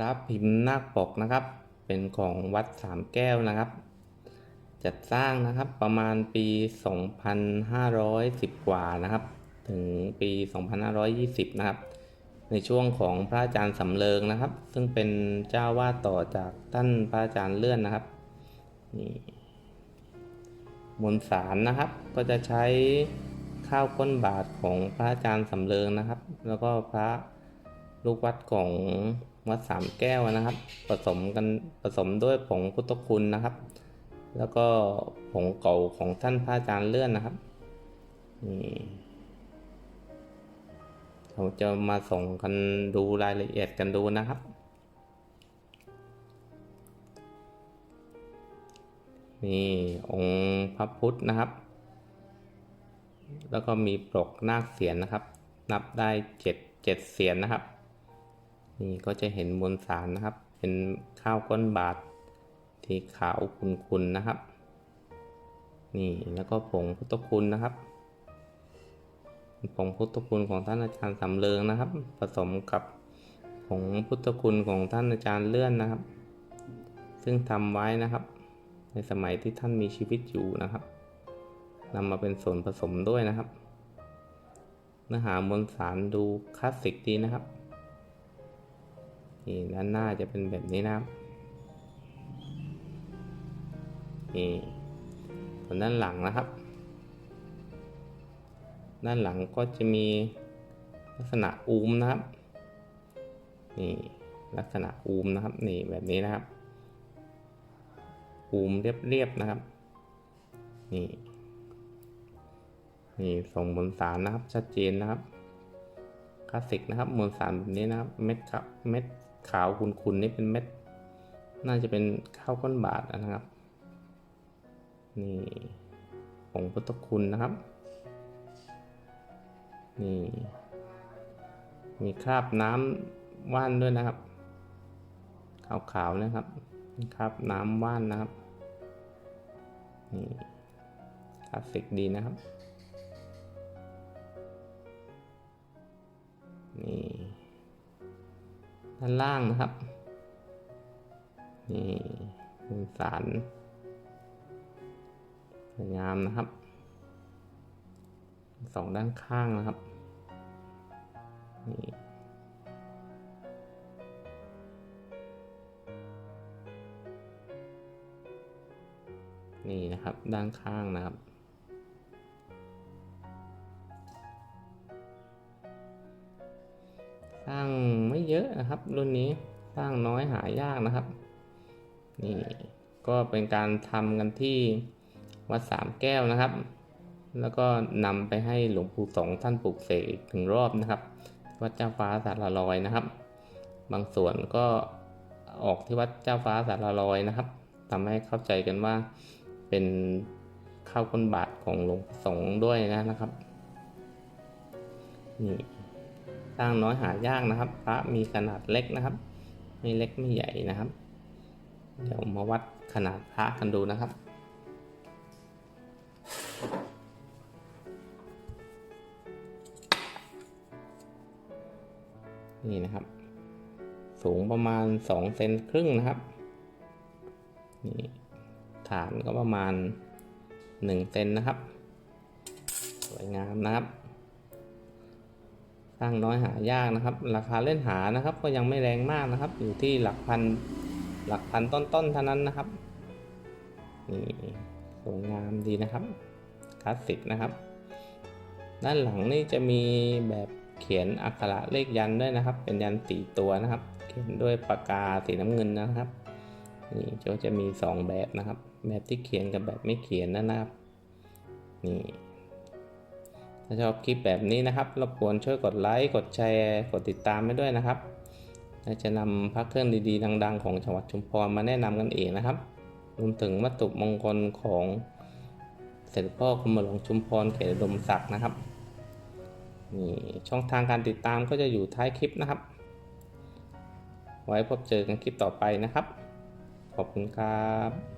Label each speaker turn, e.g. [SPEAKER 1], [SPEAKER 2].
[SPEAKER 1] ระพิมพ์นาคปกนะครับ เป็นของวัดสามแก้วนะครับ จัดสร้างนะครับประมาณปี 2510 กว่านะครับ ถึงปี 2520 นะครับ ในช่วงของพระอาจารย์สำเริงนะครับ ซึ่งเป็นเจ้าวาดต่อจากท่านพระอาจารย์เลื่อนนะครับนี่มวลสารนะครับ ก็จะใช้ข้าวก้นบาทของพระอาจารย์สำเริงนะครับ แล้วก็พระลูกวัดของ วัดสามแก้วนะครับ ผสมกันผสมด้วยผงพุทธคุณนะครับ แล้วก็ผงเก่าของท่านพระอาจารย์เลื่อนนะครับนี่เราจะมาส่งกันดูรายละเอียดกันดูนะครับนี่องค์พระพุทธนะครับ แล้วก็มีปลกนาคเสียนนะครับ นับได้เจ็ดเจ็ดเสียนนะครับ นี่ก็จะเห็นมวลสารนะครับ เป็นข้าวก้นบาทที่ขาวคุนๆนะครับ นี่แล้วก็ผงพุทธคุณนะครับ ผงพุทธคุณของท่านอาจารย์สำเริงนะครับ ผสมกับผงพุทธคุณของท่านอาจารย์เลื่อนนะครับ ซึ่งทำไว้นะครับ ในสมัยที่ท่านมีชีวิตอยู่นะครับนำมาเป็นส่วนผสมด้วยนะครับ เนื้อหามวลสารดูคลาสสิกดีนะครับ นี่ด้านหน้าจะเป็นแบบนี้นะครับนี่ส่วนด้านหลังนะครับ ด้านหลังก็จะมีลักษณะอูมนะครับ นี่ลักษณะอูมนะครับ นี่แบบนี้นะครับ อูมเรียบๆนะครับ นี่ นี่ส่งมวลสารนะครับ ชัดเจนนะครับคลาสสิกนะครับมวลสารแบบนี้นะครับ เม็ดครับเม็ด ขาวคุณๆนี่เป็นเม็ด น่าจะเป็นข้าวก้นบาทนะครับ นี่ผงพุทธคุณนะครับ นี่ มีคราบน้ำว่านด้วยนะครับ ขาวๆนะครับคราบน้ำว่านนะครับ นี่คลาสสิกดีนะครับ ด้านล่างนะครับ นี่เป็นสารสวยงามนะครับ สองด้านข้างนะครับ นี่นี่นะครับด้านข้างนะครับ นะครับ รุ่นนี้สร้างน้อยหายากนะครับ นี่ก็เป็นการทำกันที่วัดสามแก้วนะครับ แล้วก็นำไปให้หลวงปู่สงท่านปลูกเสกอีกถึงรอบนะครับ วัดเจ้าฟ้าสารลอยนะครับ บางส่วนก็ออกที่วัดเจ้าฟ้าสารลอยนะครับทำให้เข้าใจกันว่าเป็นข้าวก้นบาทของหลวงสงด้วยนะครับนี่ สร้างน้อยหายากนะครับ พระมีขนาดเล็กนะครับ ไม่เล็กไม่ใหญ่นะครับ เดี๋ยวมาวัดขนาดพระกันดูนะครับนี่นะครับ สูงประมาณ2เซนครึ่งนะครับนี่ฐานก็ประมาณ1เซนนะครับ สวยงามนะครับ สร้งน้อยหายากนะครับ ราคาเล่นหานะครับ ก็ยังไม่แรงมากนะครับ อยู่ที่หลักพันหลักพันต้นๆเท่านั้นนะครับนี่สวยงามดีนะครับคลาสสิกนะครับ ด้านหลังนี่จะมีแบบเขียนอักขระเลขยันด้วยนะครับ เป็นยันสีตัวนะครับ เขียนด้วยปากกาสีน้ำเงินนะครับนี่ก็จะมี 2 แบบนะครับ แบบที่เขียนกับแบบไม่เขียนนะครับนี่ ถ้าชอบคลิปแบบนี้นะครับรบกวนช่วยกดไลค์ กดแชร์ กดติดตามให้ด้วยนะครับจะนำพระเครื่องดีๆ ดัง ๆ ของจังหวัดชุมพรมาแนะนำกันเองนะครับ รวมถึงวัตถุมงคลของเสด็จพ่อกรมหลวงชุมพรเขตดมศักดิ์นะครับนี่ช่องทางการติดตามก็จะอยู่ท้ายคลิปนะครับ ไว้พบเจอกันคลิปต่อไปนะครับ ขอบคุณครับ